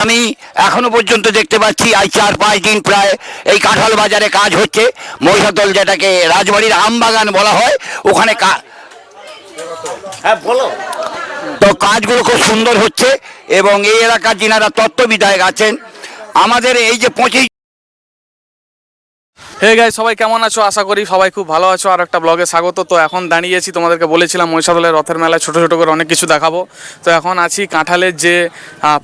আমি এখনও পর্যন্ত দেখতে পাচ্ছি আজ চার পাঁচ দিন প্রায় এই কাঁঠাল বাজারে কাজ হচ্ছে। মহিষাদল যেটাকে রাজবাড়ির আমবাগান বলা হয় ওখানে কা- হ্যাঁ বলো। তো কাজগুলো খুব সুন্দর হচ্ছে এবং এই এলাকার যিনারা তত্ত্ব বিধায়ক আছেন আমাদের এই যে পঁচিশ হে গাই সবাই কেমন আছো? আশা করি সবাই খুব ভালো আছো। আর একটা ব্লগে স্বাগত। তো এখন দাঁড়িয়েছি, তোমাদেরকে বলেছিলাম মহিষাদলের রথের মেলায় ছোট ছোট করে অনেক কিছু দেখাবো। তো এখন আছি কাঁঠালের যে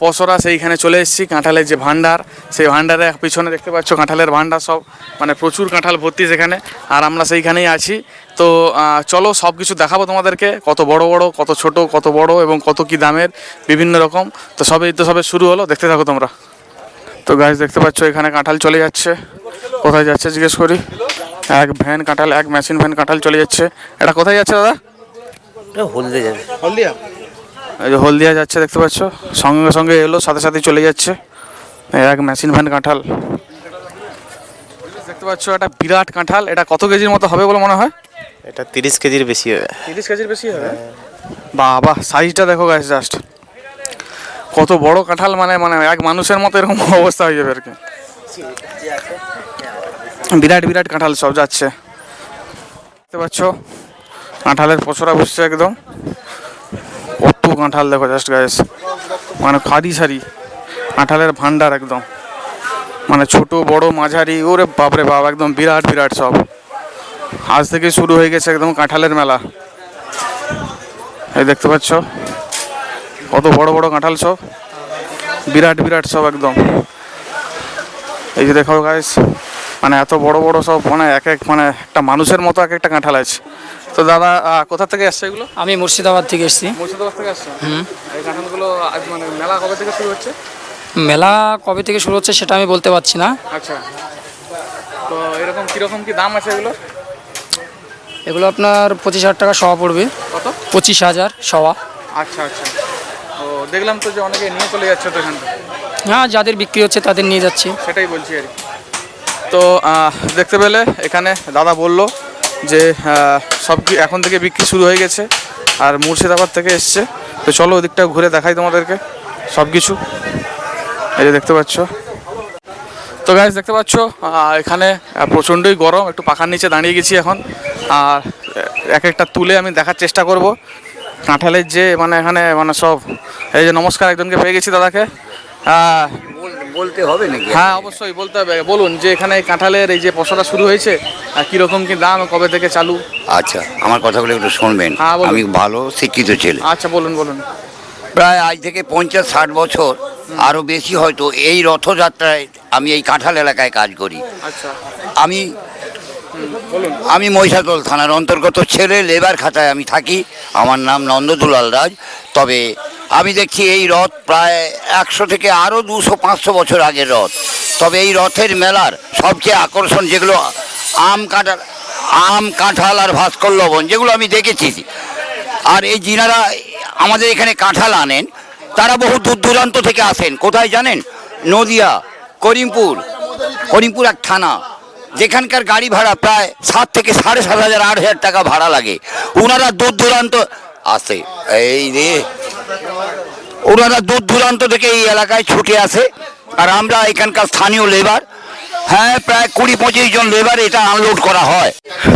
পসরা, সেইখানে চলে এসেছি, কাঁঠালের যে ভান্ডার সেই ভান্ডারে পিছনে দেখতে পাচ্ছ কাঁঠালের ভান্ডার সব মানে প্রচুর কাঁঠাল ভর্তি সেখানে। আর আমরা সেইখানেই আছি। তো চলো সব কিছু দেখাবো তোমাদেরকে। কত বড় বড়, কত ছোট, কত বড় এবং কত কি দামের, বিভিন্ন রকম। তো সবই তো সবে শুরু হলো, দেখতে থাকো তোমরা। তো গাছ দেখতে পাচ্ছ এখানে কাঁঠাল চলে যাচ্ছে। কোথায় যাচ্ছে জিজ্ঞেস করি? এক ভ্যান কাঁঠাল এক মেশিন ভ্যান কাঁঠাল চলে যাচ্ছে। এটা কোথায় যাচ্ছে দাদা? যাবে হলদিয়া এই যে হলদিয়া যাচ্ছে দেখতে পাচ্ছ? সঙ্গে সঙ্গে এলো সাথে সাথে চলে যাচ্ছে। এক মেশিন ভ্যান কাঁঠাল। দেখতে পাচ্ছ এটা বিরাট কাঁঠাল। এটা কত কেজির মতো হবে বলে মনে হয়? এটা তিরিশ কেজির বেশি হবে। তিরিশ কেজির বেশি হবে? বাবা সাইজটা দেখো গাছ জাস্ট কত বড় কাঁঠাল মানে মানে এক মানুষের মতো এরকম অবস্থা হয়ে যাবে আর কি। বিরাট বিরাট কাঁঠাল সব যাচ্ছে। দেখতে পাচ্ছ? কাঁঠালের পচরা বসছে একদম। কত কাঁঠাল দেখো জাস্ট গাছ মানে খাদি সারি। কাঁঠালের ভান্ডার একদম। মানে ছোট, বড়, মাঝারি, ওরে বাপরে বাপ, একদম বিরাট বিরাট সব। আজ থেকে শুরু হয়ে গেছে একদম কাঁঠালের মেলা। এই দেখতে পাচ্ছ? কত বড় বড় কাঁঠাল সব। বিরাট বিরাট সব একদম। এই যে দেখো গাইস মানে এত বড় বড় সব মানে এক এক মানে একটা মানুষের মতো এক একটা কাঁঠাল আছে। তো দাদা কোথা থেকে আসছে এগুলো? আমি মুর্শিদাবাদ থেকে এসেছি। মুর্শিদাবাদ থেকে আসছে? হুম। এই কাঁঠালগুলো আজ মানে মেলা কবে থেকে শুরু হচ্ছে? মেলা কবে থেকে শুরু হচ্ছে সেটা আমি বলতে পারছি না। আচ্ছা। তো এরকম কীরকম কি দাম আছে এগুলো? এগুলো আপনার পঁচিশ হাজার টাকা সওয়া পড়বে। কত? পঁচিশ হাজার সওয়া। আচ্ছা আচ্ছা। ও দেখলাম তো যে অনেকে নিয়ে চলে যাচ্ছে তো এখান থেকে। হ্যাঁ যাদের বিক্রি হচ্ছে তাদের নিয়ে যাচ্ছি। সেটাই বলছি আর কি। তো দেখতে পেলে এখানে দাদা বলল যে সব এখন থেকে বিক্রি শুরু হয়ে গেছে আর মুর্শিদাবাদ থেকে এসছে। তো চলো ওদিকটা ঘুরে দেখাই তোমাদেরকে সব কিছু। এই যে দেখতে পাচ্ছ। তো গাছ দেখতে পাচ্ছ এখানে প্রচণ্ডই গরম, একটু পাখার নিচে দাঁড়িয়ে গেছি এখন। আর এক একটা তুলে আমি দেখার চেষ্টা করব। কাঁঠালের যে মানে এখানে মানে সব, এই যে নমস্কার একজনকে পেয়ে গেছি দাদাকে। বলতে হবে নাকি? হ্যাঁ অবশ্যই বলতে হবে। বলুন যে এখানে কাঁঠালের এই যে পশলা শুরু হয়েছে আর কীরকম কি দাম কবে থেকে চালু? আচ্ছা আমার কথাগুলো একটু শুনবেন। হ্যাঁ, আমি ভালো শিক্ষিত ছেলে। আচ্ছা বলুন বলুন। প্রায় আজ থেকে পঞ্চাশ ষাট বছর আরও বেশি হয়তো এই রথযাত্রায় আমি এই কাঁঠাল এলাকায় কাজ করি। আচ্ছা। আমি আমি মহিষাদল থানার অন্তর্গত ছেলে লেবার খাতায় আমি থাকি। আমার নাম নন্দদুলাল রাজ। তবে আমি দেখছি এই রথ প্রায় একশো থেকে আরও দুশো, পাঁচশো বছর আগের রথ। তবে এই রথের মেলার সবচেয়ে আকর্ষণ যেগুলো আম কাঁঠাল আম কাঁঠাল আর ভাস্কর লবণ, যেগুলো আমি দেখেছি। আর এই যিনারা আমাদের এখানে কাঁঠাল আনেন, তারা বহু দূর দূরান্ত থেকে আসেন। কোথায় জানেন? নদিয়া, করিমপুর। করিমপুর এক থানা। যেখানকার গাড়ি ভাড়া প্রায় সাত থেকে সাড়ে সাত হাজার, আট হাজার টাকা ভাড়া লাগে। ওনারা দূর দূরান্ত আসে এই রে ওনারা দূর দূরান্ত থেকে এই এলাকায় ছুটে আসে। আর আমরা এখানকার স্থানীয় লেবার হ্যাঁ প্রায় কুড়ি পঁচিশ জন লেবার এটা আনলোড করা হয়।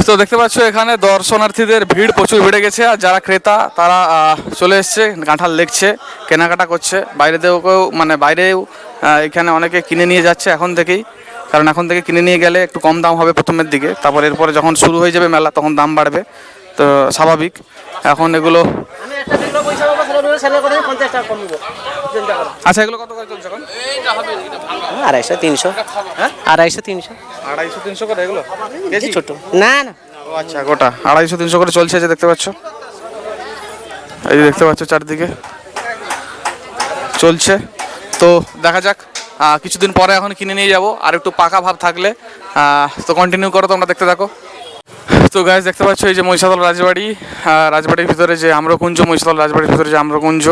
তো দেখতে পাচ্ছ এখানে দর্শনার্থীদের ভিড় প্রচুর বেড়ে গেছে। আর যারা ক্রেতা, তারা চলে এসছে কাঁঠাল দেখছে, কেনাকাটা করছে। বাইরে থেকেও মানে বাইরেও এখানে অনেকে কিনে নিয়ে যাচ্ছে এখন থেকেই। কারণ এখন থেকে কিনে নিয়ে গেলে একটু কম দাম হবে প্রথমের দিকে। তারপর এরপরে যখন শুরু হয়ে যাবে মেলা, তখন দাম বাড়বে। তো স্বাভাবিক। এখন এগুলো আচ্ছা এগুলো কত করে চলছে এখন? আড়াইশো তিনশো। হ্যাঁ? আড়াইশো তিনশো। আড়াইশো তিনশো করে এগুলো? কেজি? ছোট। না না। আচ্ছা গোটা। আড়াইশো তিনশো করে চলছে যে দেখতে পাচ্ছ। এই যে দেখতে পাচ্ছ চারদিকে। চলছে। তো দেখা যাক আহ, কিছুদিন পরে এখন কিনে নিয়ে যাব। আর একটু পাকা ভাব থাকলে তো কন্টিনিউ করো তোমরা দেখতে থাকো। তো গাছ দেখতে পাচ্ছ এই যে মহিষাদল রাজবাড়ি রাজবাড়ির ভিতরে যে আম্রকুঞ্জ মহিষাদল রাজবাড়ির ভিতরে যে আম্রকুঞ্জ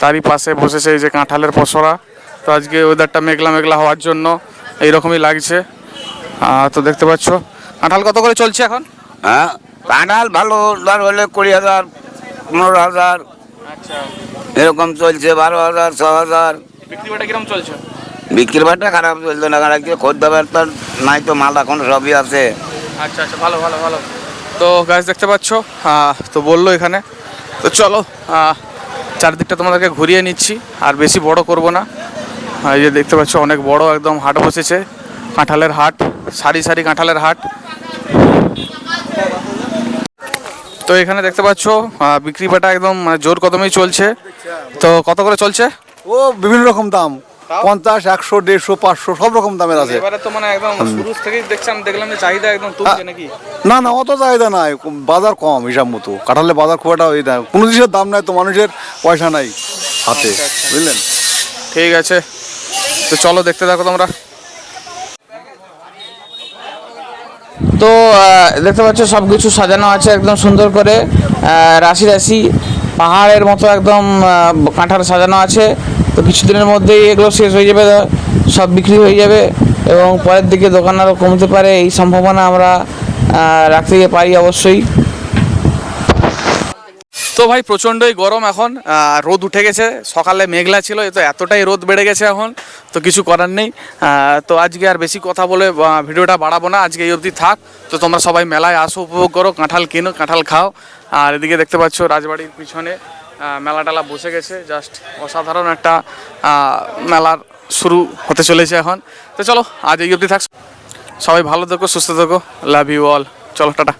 তারই পাশে বসেছে এই যে কাঁঠালের পসরা। তো আজকে ওয়েদারটা মেঘলা মেঘলা হওয়ার জন্য এইরকমই লাগছে। তো দেখতে পাচ্ছ কাঁঠাল কত করে চলছে এখন? হ্যাঁ কাঁঠাল ভালো ধর হলে কুড়ি হাজার পনেরো হাজার। আচ্ছা। এরকম চলছে বারো হাজার ছ হাজার। বিক্রি বাটা কিরম চলছে? বিক্রির বাটটা খারাপ চলতো না কারণ খোদ ব্যাপারটা নাই তো মাল এখন সবই আছে। আচ্ছা আচ্ছা ভালো ভালো ভালো। তো গাছ দেখতে পাচ্ছ? তো বলল এখানে। তো চলো চারদিকটা তোমাদেরকে ঘুরিয়ে নিচ্ছি, আর বেশি বড় করব না। এই যে দেখতে পাচ্ছ, অনেক বড় একদম হাট বসেছে, কাঁঠালের হাট, সারি সারি কাঁঠালের হাট। তো এখানে দেখতে পাচ্ছ বিক্রি বাটা একদম মানে জোর কদমেই চলছে। তো কত করে চলছে? ও, বিভিন্ন রকম দাম। পঞ্চাশ একশো দেড়শো পাঁচশো সব রকম দামের আছে। এবারে তো মানে একদম শুরু থেকেই দেখছিলাম দেখলাম যে চাহিদা একদম তুলছে নাকি? না না অত চাহিদা নাই বাজার কম হিসাব মতো। কাঁঠালে বাজার খুব একটা ওই কোনো জিনিসের দাম নাই তো মানুষের পয়সা নাই হাতে বুঝলেন? ঠিক আছে তো চলো দেখতে থাকো তোমরা। তো দেখতে পাচ্ছ সব কিছু সাজানো আছে একদম সুন্দর করে। রাশি রাশি। পাহাড়ের মতো একদম কাঁঠাল সাজানো আছে। তো কিছুদিনের মধ্যেই এগুলো শেষ হয়ে যাবে, সব বিক্রি হয়ে যাবে এবং পরের দিকে দোকান আরও কমতে পারে, এই সম্ভাবনা আমরা রাখতে পারি অবশ্যই। তো ভাই, প্রচণ্ডই গরম এখন। রোদ উঠে গেছে। সকালে মেঘলা ছিল তো এতটাই রোদ বেড়ে গেছে এখন, তো কিছু করার নেই। তো আজকে আর বেশি কথা বলে ভিডিওটা বাড়াবো না, আজকে এই অবধি থাক। তো তোমরা সবাই মেলায় আসো, উপভোগ করো, কাঁঠাল কেনো, কাঁঠাল খাও। আর এদিকে দেখতে পাচ্ছ, রাজবাড়ির পিছনে মেলা টেলা বসে গেছে। জাস্ট অসাধারণ একটা মেলার শুরু হতে চলেছে এখন। তো চলো, আজ এই অবধি থাক। সবাই ভালো থেকো, সুস্থ থেকো। লাভ ইউ অল চলো, টাটা।